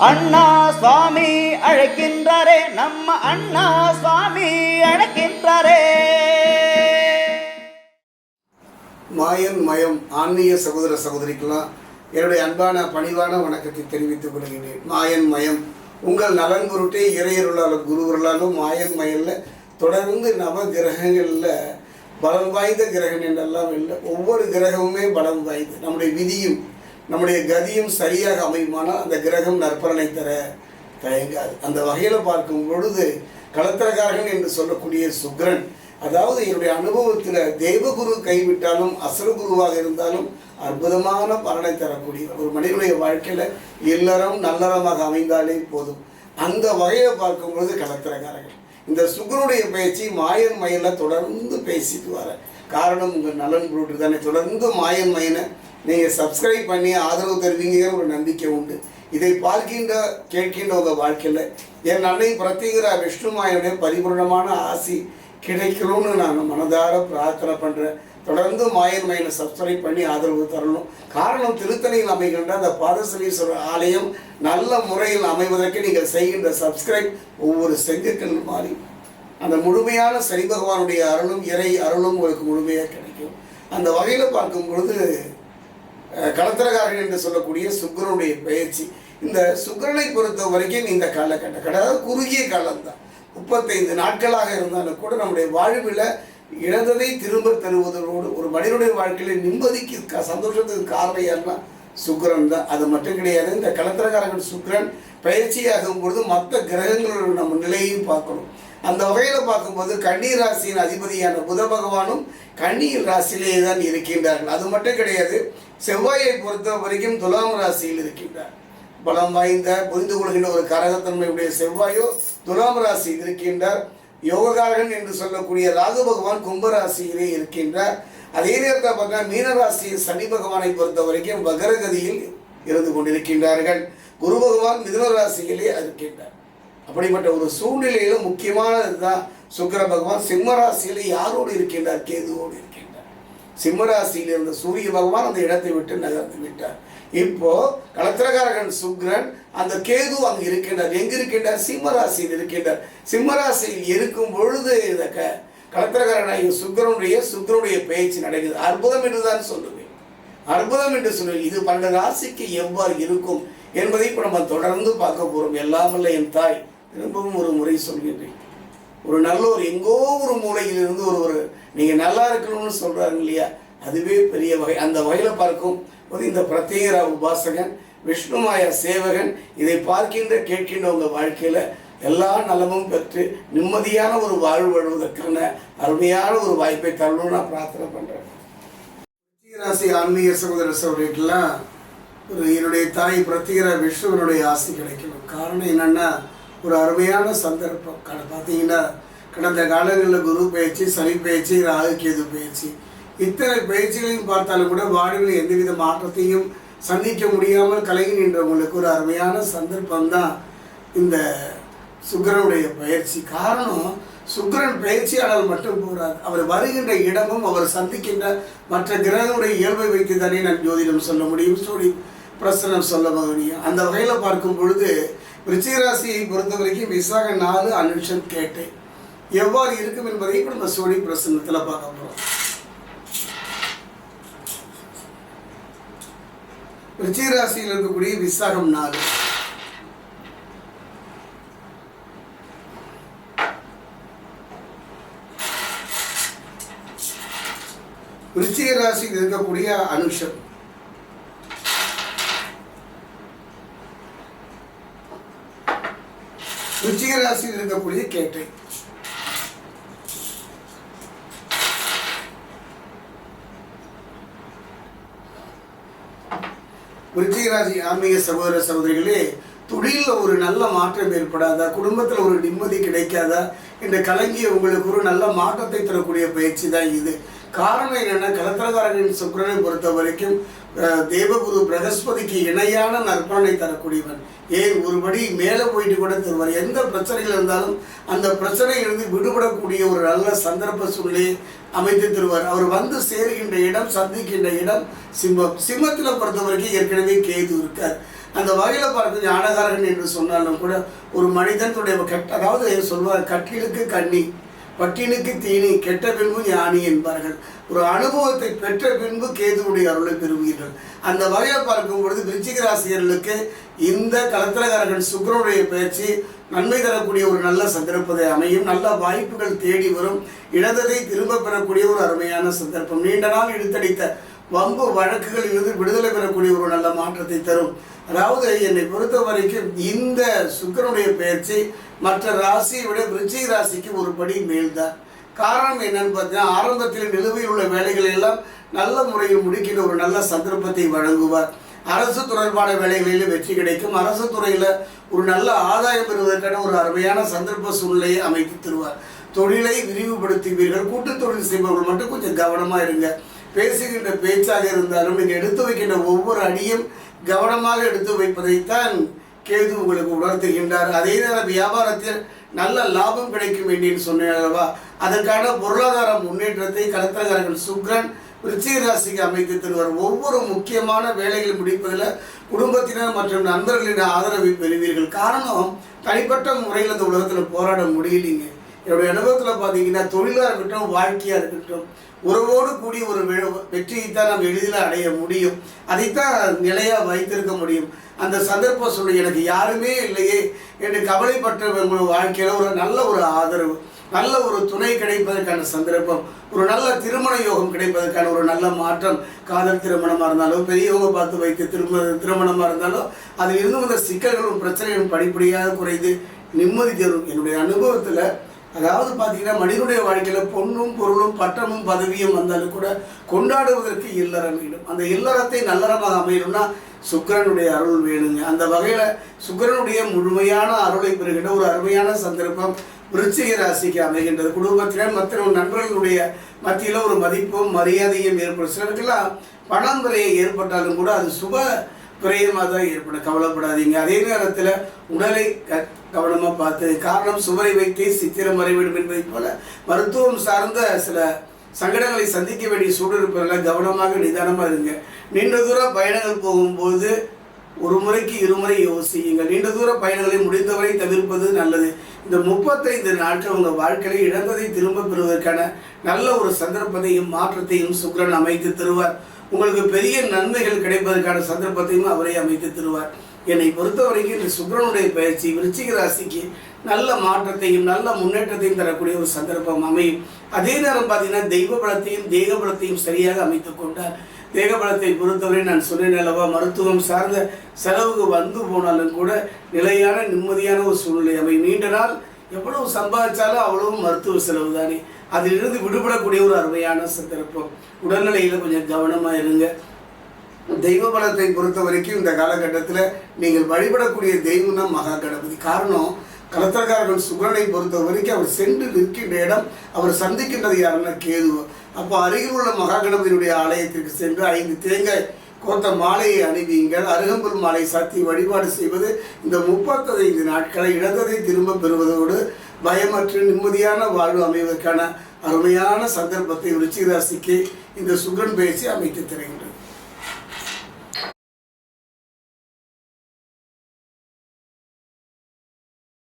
அண்ணா சுவாமி அழைக்கின்றாரே நம்ம அண்ணா சுவாமி அழைக்கின்றாரே. மாயன் மயம் ஆன்மீக சகோதர சகோதரிக்கெல்லாம் என்னுடைய அன்பான பணிவான வணக்கத்தை தெரிவித்துக் கொள்கிறேன் மாயன் மயம் உங்கள் நலன் பொருட்டே இறையருளாலும் குருவருளாலும் மாயன் மயல்ல தொடர்ந்து நவ கிரகங்களில் பலம் வாய்ந்த கிரகம் என்றெல்லாம் இல்லை. ஒவ்வொரு கிரகமுமே பலம் வாய்ந்து நம்முடைய விதியும் நம்முடைய கதியும் சரியாக அமையுமானால் அந்த கிரகம் நற்பலனை தர தயங்காது. அந்த வகையில் பார்க்கும் பொழுது களத்திரகாரகன் என்று சொல்லக்கூடிய சுக்ரன் அதாவது என்னுடைய அனுபவத்தில் தேவகுரு கைவிட்டாலும் அசுரகுருவாக இருந்தாலும் அற்புதமான பலனை தரக்கூடிய ஒரு மனிதனுடைய வாழ்க்கையில் இல்லறம் நல்லறமாக அமைந்தாலே போதும். அந்த வகையில் பார்க்கும் பொழுது இந்த சுக்ரனுடைய பேச்சு மாயன் மயில தொடர்ந்து பேசிட்டு வர காரணம் உங்கள் நலன் பொருட்டு தானே தொடர்ந்து மாயன் மயனை நீங்கள் சப்ஸ்கிரைப் பண்ணி ஆதரவு தருவீங்கிற ஒரு நம்பிக்கை உண்டு. இதை பார்க்கின்ற கேட்கின்ற உங்கள் வாழ்க்கையில் என் அன்னை பிரத்யேகரா விஷ்ணுமாயனுடைய பரிபூர்ணமான ஆசி கிடைக்கணும்னு நான் மனதார பிரார்த்தனை பண்ணுறேன் தொடர்ந்து மாயன் மயனை சப்ஸ்கிரைப் பண்ணி ஆதரவு தரணும். காரணம் திருத்தணியில் அமைகின்ற அந்த பாதசலீஸ்வரர் ஆலயம் நல்ல முறையில் அமைவதற்கு நீங்கள் செய்கின்ற சப்ஸ்கிரைப் ஒவ்வொரு செங்குக்கல் மாறி. அந்த முழுமையான சனி பகவானுடைய அருளும் இறை அருளும் உங்களுக்கு முழுமையாக கிடைக்கும். அந்த வகையில் பார்க்கும் பொழுது அஹ், களத்திரகாரன் என்று சொல்லக்கூடிய சுக்கிரனுடைய பயிற்சி இந்த சுக்கரனை பொறுத்த வரைக்கும் இந்த காலகட்டம் அதாவது குறுகிய காலம்தான். முப்பத்தைந்து நாட்களாக இருந்தாலும் கூட நம்முடைய வாழ்வில் இழந்ததை திரும்ப தருவதோடு ஒரு மனிதனுடைய வாழ்க்கையில நிம்மதிக்கு சந்தோஷத்துக்கு காரணம் யாருன்னா சுக்கரன் தான். அது மட்டும் கிடையாது இந்த களத்திரக்காரர்கள் சுக்கிரன் பயிற்சியாகும் பொழுது மற்ற கிரகங்களோட நம்ம நிலையையும் பார்க்கணும். அந்த வகையில் பார்க்கும்போது கன்னி ராசியின் அதிபதியான புத பகவானும் கண்ணீர் ராசியிலே தான் இருக்கின்றார்கள். அது மட்டும் கிடையாது செவ்வாயை பொறுத்த வரைக்கும் துலாம் ராசியில் இருக்கின்றார். பலம் வாய்ந்த புரிந்து கொள்கின்ற ஒரு கரகத்தன்மையுடைய செவ்வாயோ துலாம் ராசியில் இருக்கின்றார். யோககாரகன் என்று சொல்லக்கூடிய ராகு பகவான் கும்பராசியிலே இருக்கின்றார். அதே நேரத்தில் பார்த்தா மீனராசியில் சனி பகவானை பொறுத்த வரைக்கும் வகரகதியில் இருந்து கொண்டிருக்கின்றார்கள். குரு பகவான் மிதுன ராசியிலே இருக்கின்றார். அப்படிப்பட்ட ஒரு சூழ்நிலையில முக்கியமானது தான் சுக்கிர பகவான். சிம்ம ராசியில யாரோடு இருக்கின்றார்? கேதுவோடு இருக்கின்றார். சிம்ம ராசியில் இருந்த சூரிய பகவான் அந்த இடத்தை விட்டு நகர்ந்து விட்டார். இப்போ கலத்திரகாரகன் சுக்ரன் அந்த கேது அங்கு இருக்கின்றார். எங்க இருக்கின்றார்? சிம்மராசியில் இருக்கின்றார். சிம்மராசியில் இருக்கும் பொழுது இந்த க களத்திரகாரனாகிய சுக்ரனுடைய சுக்கிரனுடைய பேச்சு நடக்குது அற்புதம் என்று தான் சொல்லுவேன். அற்புதம் என்று சொல்லுவேன். இது பன்னெண்டு ராசிக்கு எவ்வாறு இருக்கும் என்பதை இப்போ நம்ம தொடர்ந்து பார்க்க போகிறோம் எல்லாமல்ல என் தாய். திரும்பவும் ஒரு முறை சொல்கின்றேன். ஒரு நல்ல ஒரு எங்கோ ஒரு மூலையிலிருந்து ஒரு ஒரு நீங்கள் நல்லா இருக்கணும்னு சொல்கிறாங்க இல்லையா? அதுவே பெரிய வகை. அந்த வகையில் பார்க்கும் போது இந்த பிரத்யேகரா உபாசகன் விஷ்ணுமாய சேவகன் இதை பார்க்கின்ற கேட்கின்ற உங்கள் வாழ்க்கையில் எல்லா நலமும் பெற்று நிம்மதியான ஒரு வாழ்வு வாழ்வதற்கான அருமையான ஒரு வாய்ப்பை தரணும்னு நான் பிரார்த்தனை பண்ணுறேன் ராசி ஆன்மீக சகோதர சகோதரிக்கெல்லாம் ஒரு என்னுடைய தாய் பிரத்யேக விஷ்ணுவனுடைய ஆசை கிடைக்கணும். காரணம் என்னென்னா ஒரு அருமையான சந்தர்ப்பம். பார்த்தீங்கன்னா கடந்த காலங்களில் குரு பயிற்சி சனி பயிற்சி ராகு கேது பயிற்சி. இத்தனை பயிற்சிகளையும் பார்த்தாலும் கூட வாழ்வில் எந்தவித மாற்றத்தையும் சந்திக்க முடியாமல் கலங்கி நின்றவங்களுக்கு ஒரு அருமையான சந்தர்ப்பம் தான் இந்த சுக்கரனுடைய பயிற்சி. காரணம் சுக்கிரன் பயிற்சியாளர் மட்டும் போறார். அவர் வருகின்ற இடமும் அவர் சந்திக்கின்ற மற்ற கிரகங்களுடைய இயல்பை வைத்து தானே நான் ஜோதிடம் சொல்ல முடியும். ஸ்டோரி பிரசனம் சொல்ல முடியும் அந்த வகையில் பார்க்கும் பொழுது விருச்சிகராசியை பொறுத்த வரைக்கும் விசாக நாலு அனுஷம் கேட்டேன் எவ்வாறு இருக்கும் என்பதை இப்போ நம்ம சோழி பிரசனத்தில் பார்க்க போகிறோம் விருச்சிகராசியில் இருக்கக்கூடிய விசாகம் நாள் விருச்சிக ராசியில் இருக்கக்கூடிய அனுஷம். விருச்சிக ராசியில் இருக்கக்கூடிய கேட்டை. விருச்சிகராசி ஆன்மீக சகோதர சகோதரிகளே தொழிலில் ஒரு நல்ல மாற்றம் ஏற்படாதா? குடும்பத்தில் ஒரு நிம்மதி கிடைக்காதா? என்று கலங்கிய உங்களுக்கு ஒரு நல்ல மாற்றத்தை தரக்கூடிய பயிற்சி தான் இது. காரணம் என்னன்னா கலத்திரகாரனின் சுக்கரனை பொறுத்த வரைக்கும் தேவகுரு பிரகஸ்பதிக்கு இணையான நற்பலனை தரக்கூடியவன். ஏன்? ஒருபடி மேலே போயிட்டு கூட தருவார். எந்த பிரச்சனைகள் இருந்தாலும் அந்த பிரச்சனையிலிருந்து விடுபடக்கூடிய ஒரு நல்ல சந்தர்ப்ப சூழ்நிலையை அமைத்து தருவார். அவர் வந்து சேருகின்ற இடம் சந்திக்கின்ற இடம் சிம்மம். சிம்மத்தில் பொறுத்த வரைக்கும் ஏற்கனவே கேது இருக்கார். அந்த வகையில் பார்க்க ஞானகாரகன் என்று சொன்னாலும் கூட ஒரு மனிதனுடைய கட்ட அதாவது சொல்வார் கட்டிலுக்கு கண்ணி. பட்டினுக்கு தீனி கெட்ட பின்பு ஞானி என்பார்கள். ஒரு அனுபவத்தை பெற்ற பின்பு கேதுவுடைய அருளை பெறுவீர்கள். அந்த வகையை பார்க்கும் பொழுது விருச்சிக ராசியர்களுக்கு இந்த கலத்திரகாரர்கள் சுக்கரனுடைய பயிற்சி நன்மை தரக்கூடிய ஒரு நல்ல சந்தர்ப்பத்தை அமையும். நல்ல வாய்ப்புகள் தேடி வரும். இழந்ததை திரும்ப பெறக்கூடிய ஒரு அருமையான சந்தர்ப்பம். நீண்ட நாள் இழுத்தடித்த வம்பு வழக்குகளிலிருந்து விடுதலை பெறக்கூடிய ஒரு நல்ல மாற்றத்தை தரும். அதாவது என்னை பொறுத்த வரைக்கும் இந்த சுக்கரனுடைய பயிற்சி மற்ற ராசியை விட விருச்சிக ராசிக்கு ஒரு படி மேல்தான். காரணம் என்னன்னு பார்த்தீங்கன்னா ஆரம்பத்தில் நிலுவையில் உள்ள வேலைகளை எல்லாம் நல்ல முறையில் முடிக்கிற ஒரு நல்ல சந்தர்ப்பத்தை வழங்குவார். அரசு தொடர்பான வேலைகளில் வெற்றி கிடைக்கும். அரசு துறையில் ஒரு நல்ல ஆதாயம் பெறுவதற்கான ஒரு அருமையான சந்தர்ப்ப சூழ்நிலையை அமைத்து தருவார். தொழிலை விரிவுபடுத்துவீர்கள். கூட்டுத் தொழில் செய்பவர்கள் மட்டும் கொஞ்சம் கவனமாக இருங்க. பேசுகின்ற பேச்சாக இருந்தாலும் நீங்கள் எடுத்து வைக்கின்ற ஒவ்வொரு அடியும் கவனமாக எடுத்து வைப்பதைத்தான் கேது உங்களுக்கு உணர்த்துகின்றார். அதே நேரம் வியாபாரத்தில் நல்ல லாபம் கிடைக்கும் என்று சொன்னேன் அல்லவா? அதற்கான பொருளாதார முன்னேற்றத்தை கலத்திரகாரர்கள் சுக்ரன் விருச்சிக ராசிக்கு அமைத்து தருவார். ஒவ்வொரு முக்கியமான வேலைகளை முடிப்பதில் குடும்பத்தினர் மற்றும் நண்பர்களின் ஆதரவை பெறுவீர்கள். காரணம் தனிப்பட்ட முறையில் அந்த உலகத்தில் போராட முடியலைங்க. என்னுடைய அனுபவத்தில் பார்த்தீங்கன்னா தொழிலாக இருக்கட்டும் வாழ்க்கையாக இருக்கட்டும் உறவோடு கூடிய ஒரு வெற்றியைத்தான் வெற்றியை தான் நம்ம எளிதில் அடைய முடியும். அதைத்தான் நிலையாக வைத்திருக்க முடியும். அந்த சந்தர்ப்ப சூழ்நிலை எனக்கு யாருமே இல்லையே. என்று கவலைப்பட்ட வாழ்க்கையில் ஒரு நல்ல ஒரு ஆதரவு நல்ல ஒரு துணை கிடைப்பதற்கான சந்தர்ப்பம் ஒரு நல்ல திருமண யோகம் கிடைப்பதற்கான ஒரு நல்ல மாற்றம். காதல் திருமணமாக இருந்தாலும் பெரியவங்க பார்த்து வைத்து திருமண திருமணமாக இருந்தாலும் அதில் இருந்து வந்த சிக்கல்களும் பிரச்சனைகளும் படிப்படியாக குறைந்து நிம்மதி தரும். என்னுடைய அனுபவத்தில் அதாவது பார்த்தீங்கன்னா மனிதனுடைய வாழ்க்கையில் பொண்ணும் பொருளும் பட்டமும் பதவியும் வந்தாலும் கூட கொண்டாடுவதற்கு இல்லறம் வேண்டும். அந்த இல்லறத்தை நல்லறமாக அமையணும்னா சுக்கிரனுடைய அருள் வேணுங்க. அந்த வகையில் சுக்கிரனுடைய முழுமையான அருளை பெறுகின்ற ஒரு அருமையான சந்தர்ப்பம் விருச்சிக ராசிக்கு அமைகின்றது. குடும்பத்தினர் மற்ற நண்பர்களுடைய மத்தியில் ஒரு மதிப்பும் மரியாதையும் ஏற்படும். சிலருக்கெல்லாம் பணம் விரையை ஏற்பட்டாலும் கூட அது சுப பிரயமாக தான் ஏற்படும். கவலைப்படாதீங்க. அதே நேரத்தில் உடலை க கவனமாக பார்த்து காரணம் சுவரை வைத்தே சித்திரம் வரைவிடும் என்பதைப் போல மருத்துவம் சார்ந்த சில சங்கடங்களை சந்திக்க வேண்டிய சூழல் கவனமாக நிதானமாக இருங்க. நீண்ட தூர பயணங்கள் போகும்போது ஒரு முறைக்கு இருமுறை யோசியுங்கள். நீண்ட தூர பயணங்களை முடிந்தவரை தவிர்ப்பது நல்லது. இந்த முப்பத்தைந்து நாட்கள் உங்கள் வாழ்க்கையில் இழந்ததை திரும்ப பெறுவதற்கான நல்ல ஒரு சந்தர்ப்பத்தையும் மாற்றத்தையும் சுக்கிரன் அமைத்து தருவார். உங்களுக்கு பெரிய நன்மைகள் கிடைப்பதற்கான சந்தர்ப்பத்தையும் அவரே அமைத்து தருவார். என்னை பொறுத்தவரைக்கும் இந்த சுக்கிரனுடைய பயிற்சி விருச்சிக ராசிக்கு நல்ல மாற்றத்தையும் நல்ல முன்னேற்றத்தையும் தரக்கூடிய ஒரு சந்தர்ப்பம் அமையும். அதே நேரம் பார்த்தீங்கன்னா தெய்வ பலத்தையும் தேக பலத்தையும் சரியாக அமைத்து கொண்டார் தேக பலத்தை பொறுத்தவரை நான் சொன்னேன் அல்லவா மருத்துவம் சார்ந்த செலவுக்கு வந்து போனாலும் கூட நிலையான நிம்மதியான ஒரு சூழ்நிலை அவை நீண்ட நாள் எவ்வளவு சம்பாதிச்சாலும் அவ்வளவு மருத்துவ செலவு தானே. அதிலிருந்து விடுபடக்கூடிய ஒரு அருமையான சந்தர்ப்பம். உடல்நிலையில் கொஞ்சம் கவனமாக இருங்க. தெய்வ பலத்தை பொறுத்த வரைக்கும் இந்த காலகட்டத்தில் நீங்கள் வழிபடக்கூடிய தெய்வம் மகா கணபதி. காரணம் கலத்திரக்காரர்கள் சுகரனை பொறுத்த வரைக்கும் அவர் சென்று நிற்கின்ற இடம் அவர் சந்திக்கின்றது யாருன்னா கேதுவோ அப்போ அருகில் உள்ள மகா கணபதியுடைய ஆலயத்திற்கு சென்று ஐந்து தேங்காய் கோத்த மாலையை அணிவியுங்கள் அருகம்புல் மாலை சாத்தி வழிபாடு செய்வது இந்த முப்பத்தைந்து நாட்களை இழந்ததை திரும்ப பெறுவதோடு பயமற்று நிம்மதியான வாழ்வு அமைவதற்கான அருமையான சந்தர்ப்பத்தை ருச்சிகராசிக்கு இந்த சுகன் பேசி அமைத்து தருகின்றது